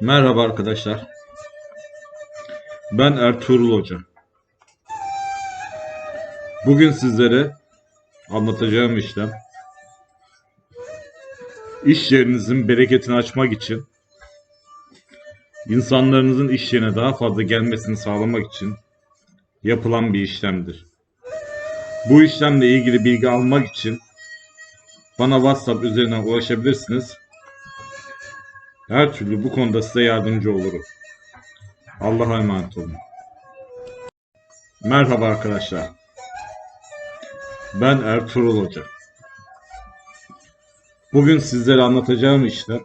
Merhaba arkadaşlar. Ben Ertuğrul Hoca. Bugün sizlere anlatacağım işlem iş yerinizin bereketini açmak için insanlarınızın iş yerine daha fazla gelmesini sağlamak için yapılan bir işlemdir. Bu işlemle ilgili bilgi almak için bana WhatsApp üzerinden ulaşabilirsiniz. Her türlü bu konuda size yardımcı olurum. Allah'a emanet olun. Merhaba arkadaşlar. Ben Ertuğrul Hoca. Bugün sizlere anlatacağım işlem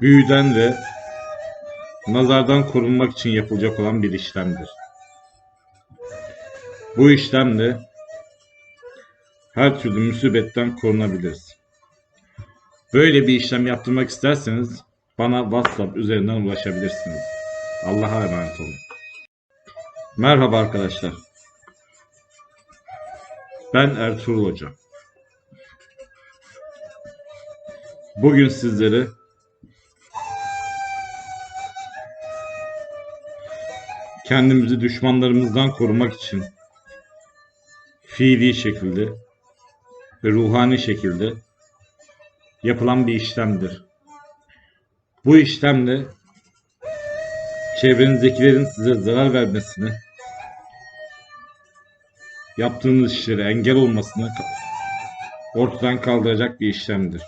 büyüden ve nazardan korunmak için yapılacak olan bir işlemdir. Bu işlemle her türlü musibetten korunabiliriz. Böyle bir işlem yaptırmak isterseniz bana WhatsApp üzerinden ulaşabilirsiniz. Allah'a emanet olun. Merhaba arkadaşlar. Ben Ertuğrul Hoca. Bugün sizlere kendimizi düşmanlarımızdan korumak için fiili şekilde ve ruhani şekilde yapılan bir işlemdir. Bu işlemle çevrenizdekilerin size zarar vermesini, yaptığınız işlere engel olmasını ortadan kaldıracak bir işlemdir.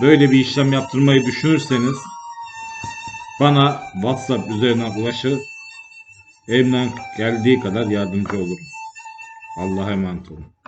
Böyle bir işlem yaptırmayı düşünürseniz bana WhatsApp üzerinden ulaşır, elimden geldiği kadar yardımcı olurum. Allah'a emanet olun.